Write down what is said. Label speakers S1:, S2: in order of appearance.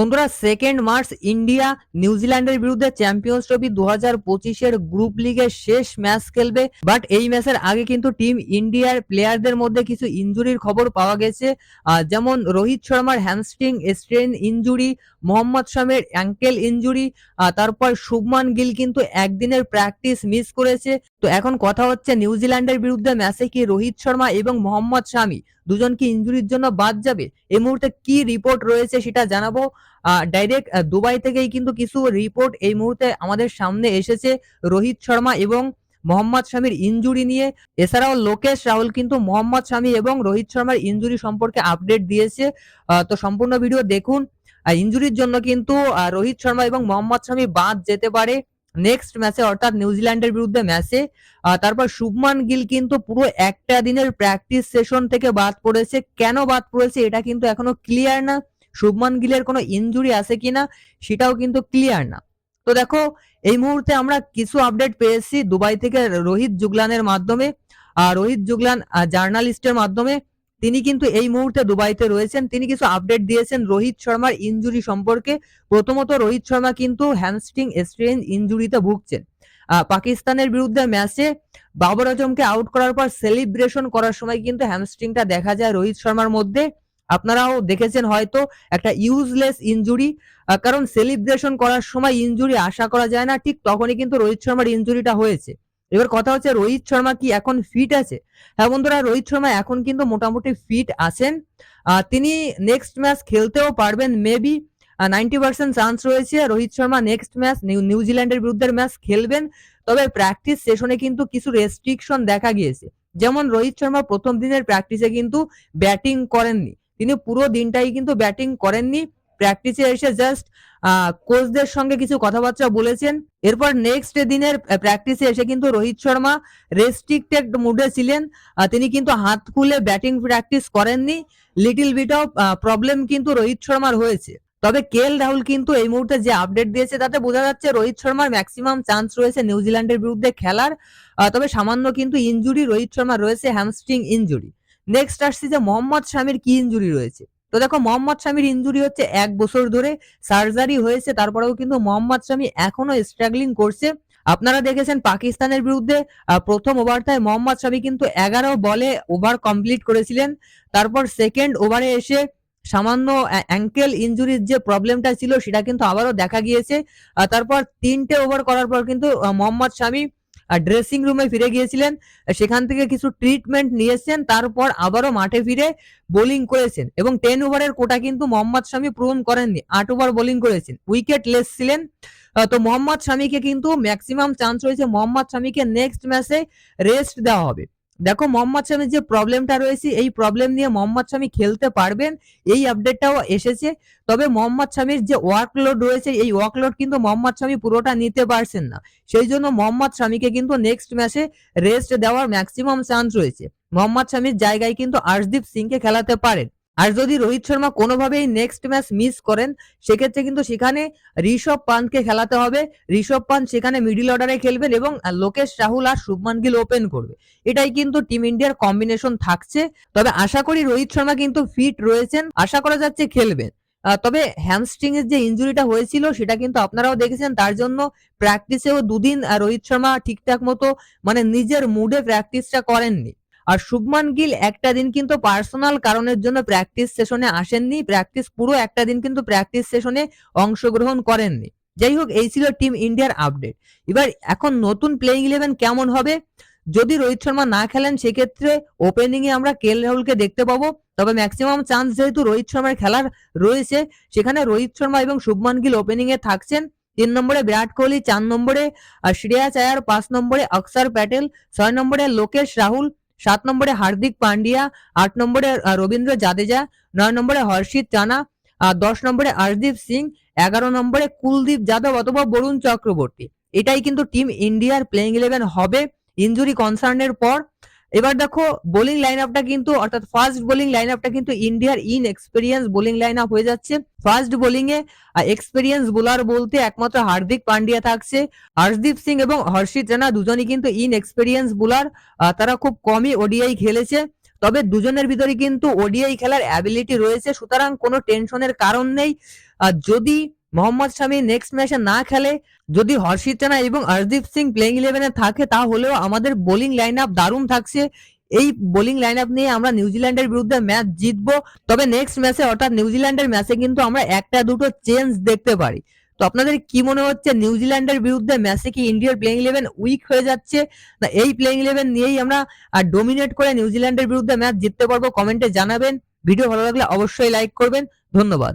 S1: বন্ধুরা second March India নিউজিল্যান্ডের বিরুদ্ধে চ্যাম্পিয়ন্স ট্রফি দু হাজার পঁচিশের গ্রুপ লিগের শেষ ম্যাচ খেলবে। বাট এই ম্যাচের আগে কিন্তু টিম ইন্ডিয়ার প্লেয়ারদের মধ্যে কিছু ইনজুরির খবর পাওয়া গেছে। যেমন রোহিত শর্মার হ্যামস্ট্রিং স্ট্রেন ইনজুরি মোহাম্মদ শামের অ্যাঙ্কেল ইনজুরি তারপর শুভমান গিল কিন্তু একদিনের প্র্যাকটিস মিস করেছে। তো এখন কথা হচ্ছে নিউজিল্যান্ডের বিরুদ্ধে ম্যাচে কি রোহিত শর্মা এবং মোহাম্মদ শামি দুজন কি ইনজুরির জন্য বাদ যাবে? এই মুহূর্তে কি রিপোর্ট রয়েছে সেটা জানাব। ডাইরেক্ট দুবাই থেকেই কিন্তু কিছু রিপোর্ট এই মুহূর্তে আমাদের সামনে এসেছে রোহিত শর্মা এবং মোহাম্মদ শামির ইনজুরি নিয়ে। এছাড়াও লোকেশ রাহুল কিন্তু মোহাম্মদ শামি এবং রোহিত শর্মার ইনজুরি সম্পর্কে আপডেট দিয়েছে। তো সম্পূর্ণ ভিডিও দেখুন। ইনজুরির জন্য কিন্তু রোহিত শর্মা এবং মোহাম্মদ শামি বাদ যেতে পারে। নেক্সট ম্যাচে অর্থাৎ নিউজিল্যান্ডের বিরুদ্ধে ম্যাচে তারপর শুভমান গিল কিন্তু পুরো একটা দিনের প্র্যাকটিস সেশন থেকে বাদ পড়েছে। কেন বাদ পড়েছে এটা কিন্তু এখনও ক্লিয়ার না। শুভমান গিলের কোনো ইনজুরি আছে কিনা সেটাও কিন্তু ক্লিয়ার না। তো দেখো, এই মুহূর্তে আমরা কিছু আপডেট পেয়েছি। দুবাই থেকে রোহিত জুগলানের মাধ্যমে আর রোহিত জুগলান জার্নালিস্টের মাধ্যমে। তিনি কিন্তু এই মুহূর্তে দুবাইতে রয়েছেন। তিনি কিছু আপডেট দিয়েছেন রোহিত শর্মার ইনজুরি সম্পর্কে। প্রথমত রোহিত শর্মা কিন্তু হ্যামস্ট্রিং স্ট্রেন ইনজুরিতে ভুগছেন। পাকিস্তানের বিরুদ্ধে ম্যাচে বাবর আজমকে আউট করার পর সেলিব্রেশন করার সময় কিন্তু হ্যামস্ট্রিংটা দেখা যায় রোহিত শর্মার মধ্যে। আপনারাও দেখেছেন হয়তো একটা ইউজলেস ইনজুরি কারণ সেলিব্রেশন করার সময় ইনজুরি আশা করা যায় না। ঠিক তখনই কিন্তু রোহিত শর্মার ইনজুরিটা হয়েছে। এবার কথা হচ্ছে রোহিত শর্মা কি এখন ফিট আছে? হ্যাঁ বন্ধুরা, রোহিত শর্মা এখন কিন্তু মোটামুটি ফিট আছেন। তিনি নেক্সট ম্যাচ খেলতেও পারবেন মেবি নাইনটি পার্সেন্ট চান্স রয়েছে। রোহিত শর্মা নেক্সট ম্যাচ নিউজিল্যান্ডের বিরুদ্ধে ম্যাচ খেলবেন। তবে প্র্যাকটিস সেশনে কিন্তু কিছু রেস্ট্রিকশন দেখা গিয়েছে। যেমন রোহিত শর্মা প্রথম দিনের প্র্যাকটিসে কিন্তু ব্যাটিং করেননি। তিনি পুরো দিনটাই কিন্তু ব্যাটিং করেননি। প্র্যাকটিসে এসে জাস্ট কোচদের সঙ্গে কিছু কথাবার্তা বলেছেন। এরপর নেক্সট দিনের প্র্যাকটিসে এসে কিন্তু রোহিত শর্মা রেস্ট্রিক্টেড মুডে ছিলেন। তিনি কিন্তু হাত খুলে ব্যাটিং প্র্যাকটিস করেননি। লিটিল বিট অফ প্রবলেম কিন্তু রোহিত শর্মার হয়েছে। তবে কেএল রাহুল কিন্তু এই মুহূর্তে যে আপডেট দিয়েছে, তাতে বোঝা যাচ্ছে রোহিত শর্মার ম্যাক্সিমাম চান্স রয়েছে নিউজিল্যান্ডের বিরুদ্ধে খেলার। তবে সামান্য কিন্তু ইনজুরি রোহিত শর্মা রয়েছে হ্যামস্ট্রিং ইনজুরি নেক্সট আসছে যে মোহাম্মদ শামির কি ইঞ্জুরি রয়েছে? তো দেখো মোহাম্মদ শামির ইঞ্জুরি হচ্ছে এক বছর ধরে সার্জারি হয়েছে, তারপরেও কিন্তু মোহাম্মদ শামি এখনও স্ট্রাগলিং করছে। আপনারা দেখেছেন পাকিস্তানের বিরুদ্ধে প্রথম ওভারটায় মোহাম্মদ শামি কিন্তু এগারো বলে ওভার কমপ্লিট করেছিলেন। তারপর সেকেন্ড ওভারে এসে সামান্য অ্যাঙ্কেল ইনজুরির যে প্রবলেমটা ছিল, সেটা কিন্তু আবারও দেখা গিয়েছে। তারপর তিনটে ওভার করার পর কিন্তু মোহাম্মদ শামি ড্রেসিং রুমে ফিরে গিয়েছিলেন, সেখান থেকে কিছু ট্রিটমেন্ট নিয়েছেন তারপর আবারও মাঠে ফিরে বোলিং করেছেন এবং টেন ওভারের কোটা কিন্তু মোহাম্মদ শামি পূরণ করেননি, আট ওভার বোলিং করেছেন উইকেট লেস ছিলেন। তো মোহাম্মদ শামিকে কিন্তু ম্যাক্সিমাম চান্স রয়েছে, মোহাম্মদ শামিকে নেক্সট ম্যাচে রেস্ট দেওয়া হবে। দেখো মোহাম্মদ শামির যে প্রবলেমটা রয়েছে, এই প্রবলেম নিয়ে মোহাম্মদ শামি খেলতে পারবেন, এই আপডেটটাও এসেছে। তবে মোহাম্মদ শামির যে ওয়ার্কলোড রয়েছে, এই ওয়ার্কলোড কিন্তু মোহাম্মদ শামি পুরোটা নিতে পারছেন না। সেই জন্য মোহাম্মদ শামিকে কিন্তু নেক্সট ম্যাচে রেস্ট দেওয়ার ম্যাক্সিমাম চান্স রয়েছে। মোহাম্মদ শামির জায়গায় কিন্তু আর্শদীপ সিংকে খেলাতে পারেন। আর যদি রোহিত শর্মা কোনোভাবেই নেক্সট ম্যাচ মিস করেন, সেক্ষেত্রে কিন্তু সেখানে ঋষভ পান্তকে খেলাতে হবে। ঋষভ পান্ত সেখানে মিডিল অর্ডারে খেলবেন এবং লোকেশ, রাহুল আর শুভমান গিল ওপেন করবে। এটাই কিন্তু টিম ইন্ডিয়ার কম্বিনেশন থাকছে। তবে আশা করি রোহিত শর্মা কিন্তু ফিট রয়েছেন। আশা করা যাচ্ছে খেলবেন। তবে হ্যামস্ট্রিং এর যে ইঞ্জুরিটা হয়েছিল, সেটা কিন্তু আপনারাও দেখেছেন। তার জন্য প্র্যাকটিসেও দুদিন রোহিত শর্মা ঠিকঠাক মতো মানে নিজের মুডে প্র্যাকটিসটা করেননি। আর শুভমান গিল একটা দিন কিন্তু পার্সোনাল কারণের জন্য প্র্যাকটিস সেশনে আসেননি। প্র্যাকটিস পুরো একটা দিন কিন্তু প্র্যাকটিস সেশনে অংশগ্রহণ করেননি। যাই হোক এই ছিল টিম ইন্ডিয়ার আপডেট এবার এখন নতুন প্লেইং ইলেভেন কেমন হবে? যদি রোহিত শর্মা না খেলেন সেক্ষেত্রে ওপেনিং এ আমরা কেএল রাহুলকে দেখতে পাবো। তবে ম্যাক্সিমাম চান্স যেহেতু রোহিত শর্মার খেলার রয়েছে সেখানে রোহিত শর্মা এবং শুভমান গিল ওপেনিং এ থাকছেন। তিন নম্বরে বিরাট কোহলি চার নম্বরে আহ, শ্রেয়াস আয়ার পাঁচ নম্বরে অক্ষর প্যাটেল ছয় নম্বরে লোকেশ রাহুল সাত নম্বরে হার্দিক পান্ডিয়া, আট নম্বরে রবীন্দ্র জাদেজা, নয় নম্বরে হর্ষিত টানা দশ নম্বরে আরদীপ সিং, এগারো নম্বরে কুলদীপ যাদব অথবা বরুণ চক্রবর্তী। এটাই কিন্তু টিম ইন্ডিয়ার প্লেইং ইলেভেন হবে। ইঞ্জুরি কনসার্নের পর এবার দেখো বোলিং লাইন আপটা কিন্তু, অর্থাৎ ফার্স্ট বোলিং লাইন আপটা কিন্তু ইন্ডিয়ার in experience bowling line up হয়ে যাচ্ছে। ফার্স্ট বোলিং এ এক্সপিরিয়েন্স বোলার বলতে একমাত্র হার্দিক পান্ডিয়া থাকছে। হর্ষদীপ সিং এবং হর্ষিত রানা দুজনই কিন্তু ইন এক্সপিরিয়েন্স বোলার তারা খুব কমই ওডিআই খেলেছে। তবে দুজনের ভিতরে কিন্তু ওডিআই খেলার অ্যাবিলিটি রয়েছে। সুতরাং কোনো টেনশনের কারণ নেই। যদি মোহাম্মদ শামি নেক্সট ম্যাচে না খেলে, যদি হর্ষিত রানা এবং হরদীপ সিং প্লেইং ইলেভেনে থাকে, তাহলেও আমাদের বোলিং লাইন আপ দারুণ থাকছে। এই বোলিং লাইন আপ নিয়ে আমরা নিউজিল্যান্ডের বিরুদ্ধে ম্যাচ জিতবো। তবে নেক্সট ম্যাচে অর্থাৎ নিউজিল্যান্ডের ম্যাচে কিন্তু আমরা একটা দুটো চেঞ্জ দেখতে পারি। তো আপনাদের কি মনে হচ্ছে নিউজিল্যান্ডের বিরুদ্ধে ম্যাচে কি ইন্ডিয়ার প্লেইং ইলেভেন উইক হয়ে যাচ্ছে? না, এই প্লেইং ইলেভেন নিয়েই আমরা আর ডোমিনেট করে নিউজিল্যান্ডের বিরুদ্ধে ম্যাচ জিততে পারব কমেন্টে জানাবেন। ভিডিও ভালো লাগলে অবশ্যই লাইক করবেন। ধন্যবাদ।